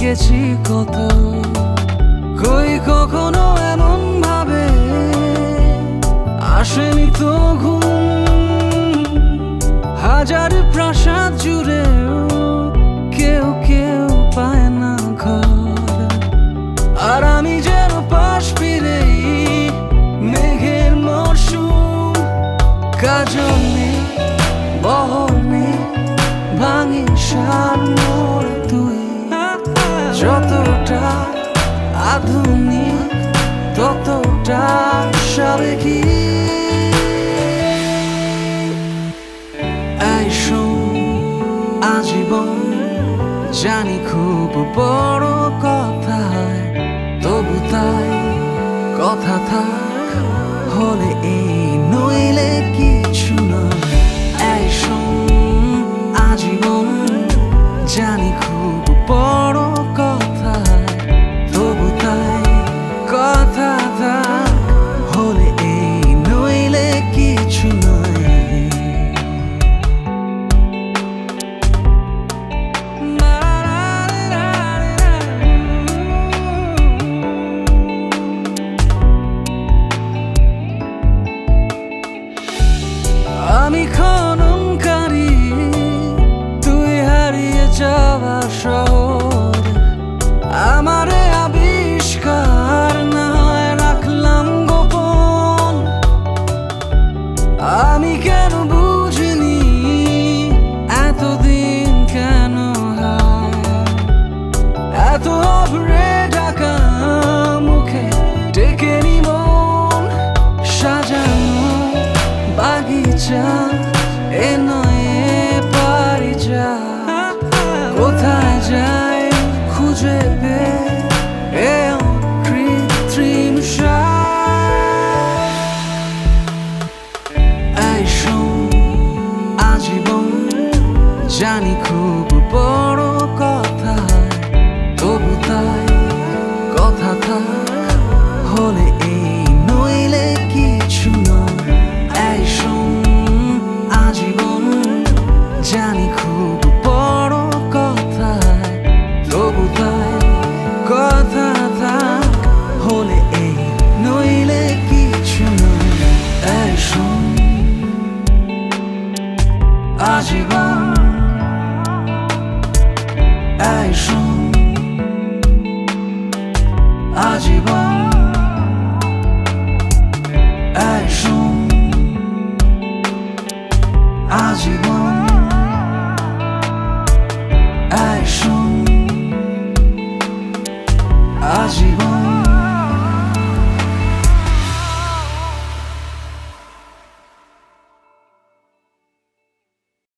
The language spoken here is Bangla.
গেছি কত? কই কখনো এমন ভাবে? আসেনি তো ঘুম। হাজার প্রাসাদ জুড়ে কেউ কেউ পায় না আর আমি যেন মেঘের কাজল নেই, বহর নেই, ভাঙি সার আধুনিক ততটা সাবেকি আজীবন জানি খুব বড় কথা। কেন বুঝিনি? এতদিন কেন এত অভরে ডাকা মুখে ডেকে মন সাজানো বাগিচা। জানি খুব বড় কথা, তবু তাই কথা থাক হলে এই নইলে কিছু নয় এই আজীবন জানি খুব বড় কথা, তবু তাই কথা থাক হলে এই নইলে কিছু নয় এই আজীবন আজীবন